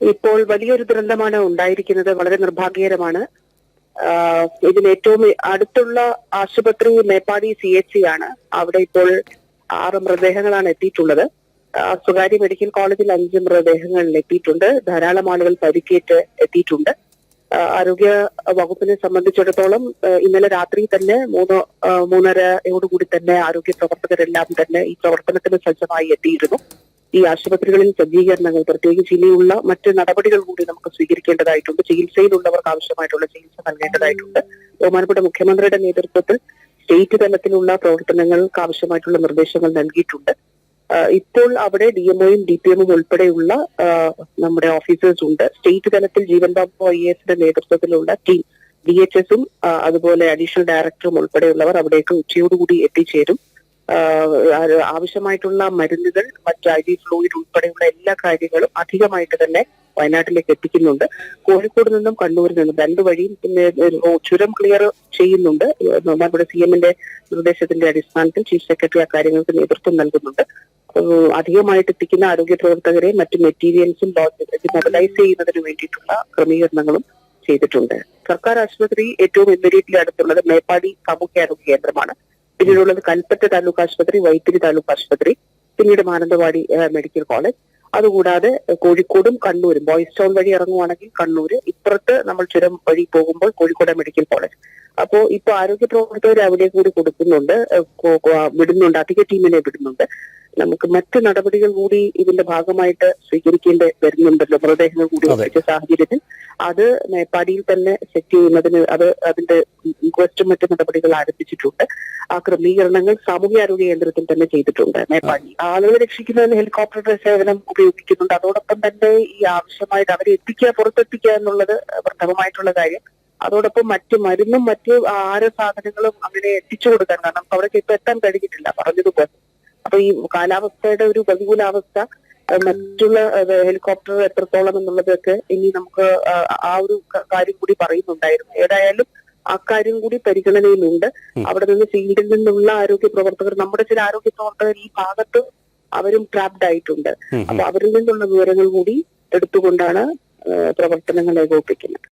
ഇപ്പോൾ വലിയൊരു ദുരന്തമാണ് ഉണ്ടായിരിക്കുന്നത്. വളരെ നിർഭാഗ്യകരമാണ്. ഇതിന് ഏറ്റവും അടുത്തുള്ള ആശുപത്രി മേപ്പാടി സി എച്ച് സി ആണ്. അവിടെ ഇപ്പോൾ ആറ് മൃതദേഹങ്ങളാണ് എത്തിയിട്ടുള്ളത്. സ്വകാര്യ മെഡിക്കൽ കോളേജിൽ അഞ്ച് മൃതദേഹങ്ങൾ എത്തിയിട്ടുണ്ട്. ധാരാളം ആളുകൾ പരിക്കേറ്റ് എത്തിയിട്ടുണ്ട്. ആരോഗ്യ വകുപ്പിനെ സംബന്ധിച്ചിടത്തോളം ഇന്നലെ രാത്രി തന്നെ മൂന്ന് മൂന്നരയോടുകൂടി തന്നെ ആരോഗ്യ പ്രവർത്തകരെല്ലാം തന്നെ ഈ പ്രവർത്തനത്തിന് സജ്ജമായി എത്തിയിരുന്നു. ഈ ആശുപത്രികളിൽ സജ്ജീകരണങ്ങൾ പ്രത്യേകിച്ച് ഇനിയുള്ള മറ്റ് നടപടികൾ കൂടി നമുക്ക് സ്വീകരിക്കേണ്ടതായിട്ടുണ്ട്. ചികിത്സയിലുള്ളവർക്ക് ആവശ്യമായിട്ടുള്ള ചികിത്സ നൽകേണ്ടതായിട്ടുണ്ട്. ബഹുമാനപ്പെട്ട മുഖ്യമന്ത്രിയുടെ നേതൃത്വത്തിൽ സ്റ്റേറ്റ് തലത്തിലുള്ള പ്രവർത്തനങ്ങൾക്ക് ആവശ്യമായിട്ടുള്ള നിർദ്ദേശങ്ങൾ നൽകിയിട്ടുണ്ട്. ഇപ്പോൾ അവിടെ ഡി എംഒയും ഡി പി എമ്മും ഉൾപ്പെടെയുള്ള നമ്മുടെ ഓഫീസേഴ്സ് ഉണ്ട്. സ്റ്റേറ്റ് തലത്തിൽ ജീവൻ ബാബു ഐ എസിന്റെ നേതൃത്വത്തിലുള്ള ടീം ഡി എച്ച് എസും അതുപോലെ അഡീഷണൽ ഡയറക്ടറും ഉൾപ്പെടെയുള്ളവർ അവിടേക്ക് ഉച്ചയോടുകൂടി എത്തിച്ചേരും. ആവശ്യമായിട്ടുള്ള മരുന്നുകൾ മറ്റ് ഐ വി ഫ്ലൂയിഡ് ഉൾപ്പെടെയുള്ള എല്ലാ കാര്യങ്ങളും അധികമായിട്ട് തന്നെ വയനാട്ടിലേക്ക് എത്തിക്കുന്നുണ്ട്. കോഴിക്കോട് നിന്നും കണ്ണൂരിൽ നിന്നും രണ്ടു വഴിയും പിന്നെ ചുരം ക്ലിയർ ചെയ്യുന്നുണ്ട്. നമ്മുടെ സി എമ്മിന്റെ നിർദ്ദേശത്തിന്റെ അടിസ്ഥാനത്തിൽ ചീഫ് സെക്രട്ടറി ആ കാര്യങ്ങൾക്ക് നേതൃത്വം നൽകുന്നുണ്ട്. അധികമായിട്ട് എത്തിക്കുന്ന ആരോഗ്യ പ്രവർത്തകരെ മറ്റ് മെറ്റീരിയൽസും മൊബിലൈസ് ചെയ്യുന്നതിന് വേണ്ടിയിട്ടുള്ള ക്രമീകരണങ്ങളും ചെയ്തിട്ടുണ്ട്. സർക്കാർ ആശുപത്രി ഏറ്റവും ഇമ്മീഡിയറ്റ്ലി അടുത്തുള്ളത് മേപ്പാടി സാമൂഹ്യാരോഗ്യ കേന്ദ്രമാണ്. പിന്നീടുള്ളത് കൽപ്പറ്റ താലൂക്ക് ആശുപത്രി വൈത്തിരി താലൂക്ക് ആശുപത്രി പിന്നീട് മാനന്തവാടി മെഡിക്കൽ കോളേജ്. അതുകൂടാതെ കോഴിക്കോടും കണ്ണൂരും. ബോയ്സ് ടൗൺ വഴി ഇറങ്ങുവാണെങ്കിൽ കണ്ണൂർ ഇപ്പുറത്ത് നമ്മൾ ചുരം വഴി പോകുമ്പോൾ കോഴിക്കോട് മെഡിക്കൽ കോളേജ്. അപ്പോ ഇപ്പൊ ആരോഗ്യ പ്രവർത്തകർ അവിടെ കൂടി കൊടുക്കുന്നുണ്ട്. വിടുന്നുണ്ട്. അധിക ടീമിനെ വിടുന്നുണ്ട്. നമുക്ക് മറ്റ് നടപടികൾ കൂടി ഇതിന്റെ ഭാഗമായിട്ട് സ്വീകരിക്കേണ്ടി വരുന്നുണ്ടല്ലോ. മൃതദേഹങ്ങൾ കൂടി വെച്ച എത്തിച്ച സാഹചര്യത്തിൽ. അത് മേപ്പാടിയിൽ തന്നെ സെറ്റ് ചെയ്യുന്നതിന് അത് അതിന്റെ ഇൻക്വസ്റ്റും മറ്റ് നടപടികൾ ആരംഭിച്ചിട്ടുണ്ട്. ആ ക്രമീകരണങ്ങൾ സാമൂഹ്യാരോഗ്യ കേന്ദ്രത്തിൽ തന്നെ ചെയ്തിട്ടുണ്ട്. മേപ്പാടി. ആളുകളെ രക്ഷിക്കുന്നതിന് ഹെലികോപ്റ്റർ സേവനം ഉപയോഗിക്കുന്നുണ്ട്. അതോടൊപ്പം തന്നെ ഈ ആവശ്യമായിട്ട് അവരെ എത്തിക്കുക പുറത്തെത്തിക്കുക എന്നുള്ളത് പ്രഥമമായിട്ടുള്ള കാര്യം. അതോടൊപ്പം മറ്റ് മരുന്നും മറ്റ് ആഹാര സാധനങ്ങളും അങ്ങനെ എത്തിച്ചു കൊടുക്കാൻ കാരണം അവിടെ ഇപ്പൊ എത്താൻ കഴിഞ്ഞിട്ടില്ല പറഞ്ഞതുപോലെ. അപ്പൊ ഈ കാലാവസ്ഥയുടെ ഒരു പ്രതികൂലാവസ്ഥ മറ്റുള്ള ഹെലികോപ്റ്റർ എത്രത്തോളം എന്നുള്ളതൊക്കെ ഇനി നമുക്ക് ആ ഒരു കാര്യം കൂടി പറയുന്നുണ്ടായിരുന്നു. ഏതായാലും ആ കാര്യം കൂടി പരിഗണനയിലുണ്ട്. അവിടെ നിന്ന് ഫീൽഡിൽ നിന്നുള്ള ആരോഗ്യ പ്രവർത്തകർ നമ്മുടെ ചില ആരോഗ്യ പ്രവർത്തകർ ഈ ഭാഗത്ത് അവരും ട്രാപ്ഡ് ആയിട്ടുണ്ട്. അപ്പൊ അവരിൽ നിന്നുള്ള വിവരങ്ങൾ കൂടി എടുത്തുകൊണ്ടാണ് പ്രവർത്തനങ്ങൾ ഏകോപിപ്പിക്കുന്നത്